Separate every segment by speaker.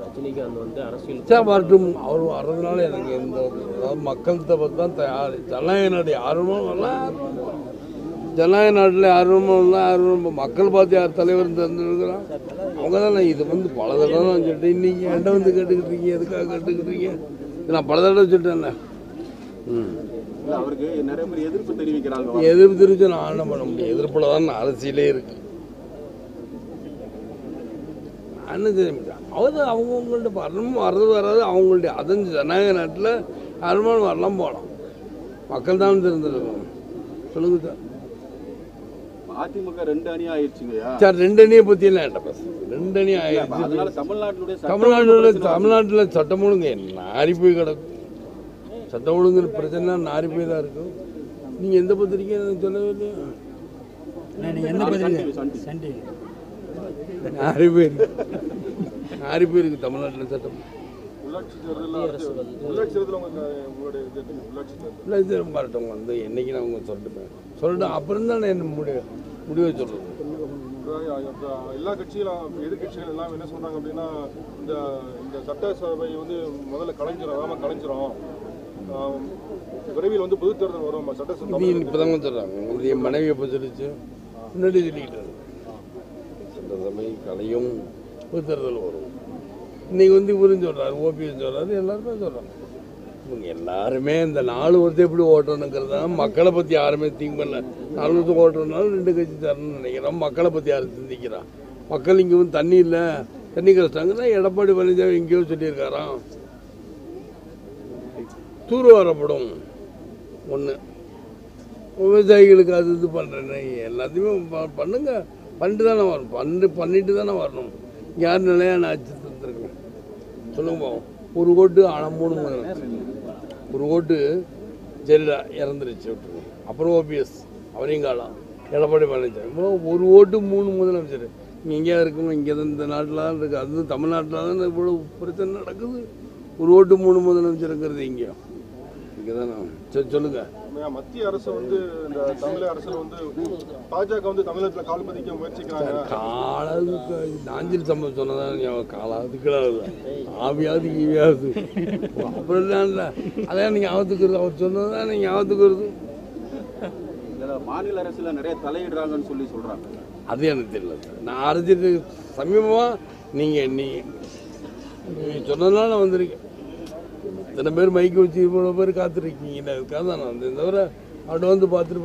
Speaker 1: ரஜினிகாந்த் வந்து அரசியல்
Speaker 2: வரட்டும் அவர் வர்றதுனால எனக்கு எந்த அதாவது பற்றி தான் தயார் ஜனநாயக நாடு யாரும் வரலாம் ஜனநாயக நாட்டில் யாரும் வரலாம் யாரும் மக்கள் பார்த்து யார் தலைவர் தேர்ந்தெடுக்கிறான் அவங்க தானே இது வந்து பல தடவை நான் சொல்லிட்டேன். இன்னைக்கு என்கிட்ட வந்து கேட்டுக்கிட்டு இருக்கீங்க எதுக்காக கேட்டுக்கிட்டு இருக்கீங்க நான் பல தடவை சொல்லிட்டேன்ல. ம்.
Speaker 3: இல்ல அவருக்கு நிறைய பேர் எதிர்ப்பு தெரிவிக்கிறாங்க.
Speaker 2: எதிர்ப்பு தெரிவிச்சு நான் என்ன பண்ண முடியும்? எதிர்ப்பில் தான் அரசியலே இருக்கு. முடியும் அவர் அவங்கவுங்கள்ட்ட வரணும் வர்றது வராது அவங்கள்ட்ட அதன் ஜனநாயக நாட்டில் யாருமாலும் வரலாம் போகலாம் மக்கள் தான் தெரிஞ்சிருக்கணும். சொல்லுங்க சார்.
Speaker 3: அதிமுக ரெண்டு அணி ஆயிடுச்சுங்கய்யா.
Speaker 2: சார் ரெண்டு அணியை பற்றியெல்லாம் என்கிட்ட பேசுறது ரெண்டு அணி ஆயிடுச்சு.
Speaker 3: அதனால தமிழ்நாட்டினுடைய சட்டம்
Speaker 2: தமிழ்நாட்டில் தமிழ்நாட்டில் சட்டம் ஒழுங்கு நாரி போய் கிடக்கும் சட்டம் ஒழுங்கு பிரச்சனை நாரி போய் தான் இருக்கும் நீங்கள் எந்த பத்திரிக்கை சொல்லவே இல்லையா? நாரி போயிருக்கு நாரி போயிருக்கு தமிழ்நாட்டில் சட்டம்?
Speaker 4: உள்ளாட்சி தேர்தல் உங்களுடைய
Speaker 2: வரட்டும் வந்து என்னைக்கு நான் அவங்க சொல்லிட்டுப்பேன். சொல்லிட்டு அப்புறம் தான் என்ன முடிவு முடிவை
Speaker 4: இப்ப எல்லா கட்சிகளும் எதிர்கட்சிகள் எல்லாம் என்ன சொல்றாங்க அப்படின்னா இந்த இந்த சட்டசபை வந்து முதல்ல கலைஞ்சிரும் அதாம கலைஞ்சிரும். விரைவில் வந்து பொது தேர்தல் வரும். சட்டசபை
Speaker 2: இப்போ தாங்க சொல்கிறாங்க இது என் மனைவி எப்போ சொல்லிச்சு? முன்னாடி சொல்லிக்கிட்டு இருக்கு. கலையும் பொது தேர்தல் வரும். இன்னைக்கு வந்து இவரும் சொல்கிறாரு ஓபிஎஸ் சொல்கிறாரு எல்லாருமே சொல்கிறாங்க இவங்க எல்லாருமே இந்த நாலு வருஷம் எப்படி ஓட்டணுங்கிறத மக்களை பற்றி யாருமே திங்க் பண்ணல. நாலு வருஷம் ஓட்டுறதுனால ரெண்டு கட்சி தரணும்னு நினைக்கிறோம். மக்களை பற்றி யாரும் சிந்திக்கிறான் மக்கள் இங்கே வந்து தண்ணி இல்லை தண்ணி கஷ்டங்கன்னா எடப்பாடி பழனிசாமி எங்கேயோ சொல்லியிருக்காராம். தூர் வரப்படும் ஒன்று விவசாயிகளுக்கு அது இது பண்ணுறேன்னு எல்லாத்தையுமே பண்ணுங்கள் பண்ணிட்டு தானே வரணும். பண்ணு பண்ணிட்டு தானே வரணும். யார் நிலையான ஆட்சி தந்துருக்கணும்? சொல்லுங்க ஒரு ஓட்டு ஆனால் மூணு ஒரு ஓட்டு ஜெயலலிதா இறந்துருச்சு விட்டுருங்க. அப்புறம் ஓபிஎஸ் அவரையும் காலம் எடப்பாடி பழனிசாமி ஒரு ஓட்டு மூணு முதலமைச்சர் இங்கே எங்கேயா இருக்கணும் இங்கே தான் இந்த நாட்டில் தான் இருக்குது அது தமிழ்நாட்டில் தான் இவ்வளோ பிரச்சனை நடக்குது. ஒரு ஓட்டு மூணு முதலமைச்சருங்கிறது இங்கேயோ இங்கே தானே சரி சொல்லுங்கள்
Speaker 4: உண்மையா? மத்திய அரசு வந்து இந்த தமிழக அரசுல வந்து பாஜக வந்து தமிழகத்துல கால் பதிக்க முயற்சிக்கிறாங்க.
Speaker 2: காலாவதுக்கு நாஞ்சில் சம்பவம் சொன்னதான் காலாவது கிளாவது ஆவியாவது ஈவியாவது அப்புறம் இல்லைல்ல அதான் நீங்கள் ஞாபகத்துக்கு அவர் சொன்னது தான் நீங்கள்
Speaker 3: இதுல மாநில அரசுல நிறைய தலையிடுறாங்கன்னு சொல்லி சொல்றாங்க.
Speaker 2: அது எனக்கு தெரியல. சார் நான் அரசியல் சமீபமாக நீங்கள் நீ நீங்கள் சொன்னதுனால நான் வந்திருக்கேன். இத்தனை பேர் மைக்கு வச்சு இவ்வளோ பேர் காத்திருக்கீங்க அதுக்காக தான் நான் வந்தேன். தவிர அவட்ட வந்து பார்த்துட்டு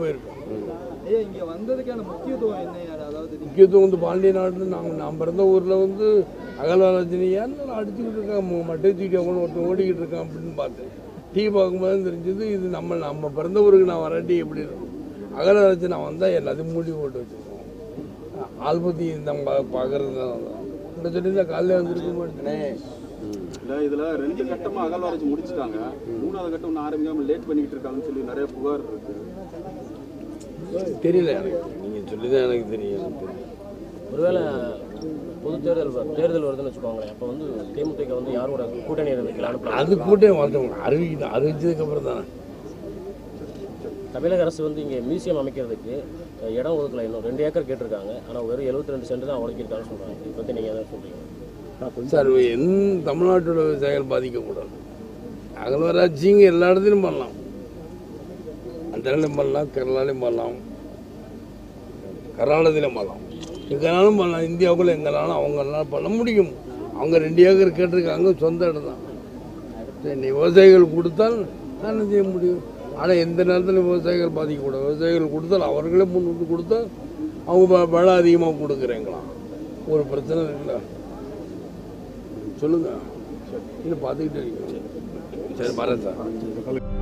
Speaker 5: வந்ததுக்கான முக்கியத்துவம்
Speaker 2: வந்து பாண்டிய நாட்டில் நாங்கள் நான் பிறந்த ஊரில் வந்து அகலராஜனி ஏன்னு அடிச்சுக்கிட்டு இருக்கான். மு- மட்டை தூக்கி அவங்க ஒருத்தன் ஓடிக்கிட்டு இருக்கான் அப்படின்னு பார்த்தேன். டீ பார்க்கும்போது தெரிஞ்சது இது நம்ம நம்ம பிறந்த ஊருக்கு நான் வராட்டி எப்படி இருக்கும்? அகலராஜன் நான் வந்தால் எல்லாத்தையும் மூடி போட்டு வச்சுருக்கோம். பற்றி நம்ம பார்க்கறது தான். இந்த சொல்லி காலையில் வந்துருக்க மாட்டேனே.
Speaker 3: இல்ல இதுல ரெண்டு கட்டமா அகழ்வாராய்ச்சி முடிச்சுட்டாங்க. மூணாவது கட்டம் இன்னும் ஆரம்பிக்காம லேட் பண்ணிக்கிட்டு இருக்காங்கன்னு சொல்லி நிறைய புகார் இருக்கு.
Speaker 2: தெரியல எனக்கு. நீங்கள் சொல்லி தான் எனக்கு தெரியும் எனக்கு தெரியும்.
Speaker 1: ஒருவேளை பொது தேர்தல் தேர்தல் வருதுன்னு வச்சுக்கோங்களேன். அப்போ வந்து தேமுதிக வந்து யாரோட கூட்டணி வைக்கலாம்னு plan
Speaker 2: அது கூட்டம் வரட்டும் அறிவிக்கணும் அறிவிச்சதுக்கப்புறம் தானே.
Speaker 1: தமிழக அரசு வந்து இங்கே மியூசியம் அமைக்கிறதுக்கு இடம் ஒதுக்கல இன்னும். ரெண்டு ஏக்கர் கேட்டிருக்காங்க. ஆனால் வெறும் 72 ரெண்டு சென்ட் தான் ஒதுக்கியிருக்காங்கன்னு சொல்கிறாங்க இதை பற்றி நீங்கள் எதாவது சொல்கிறீங்க
Speaker 2: சார் எந் தமிழ்நாட்டோட விவசாயிகள் பாதிக்கக்கூடாது அகல்வராட்சிங்க எல்லா இடத்துலையும் பண்ணலாம். அந்த இடத்துலையும் பண்ணலாம் கேரளாலையும் பண்ணலாம். கர்நாடகத்திலையும் பண்ணலாம். எங்கேனாலும் பண்ணலாம் இந்தியாவுக்குள்ள எங்கேனாலும் அவங்களால பண்ண முடியும். அவங்க ரெண்டு ஏக்கர் கேட்டிருக்காங்க சொந்த இடம் தான். சரி, விவசாயிகள் கொடுத்தால் என்ன செய்ய முடியும்? ஆனால் எந்த நேரத்தில் விவசாயிகள் பாதிக்கக்கூடாது விவசாயிகள் கொடுத்தால் அவர்களே முன் வந்து கொடுத்தா அவங்க வ- விலை அதிகமாக கொடுக்குறேங்களாம். ஒரு பிரச்சனை இல்லை சொல்லுங்க. இல்லை பார்த்துக்கிட்டே சரி வரேன் சார்.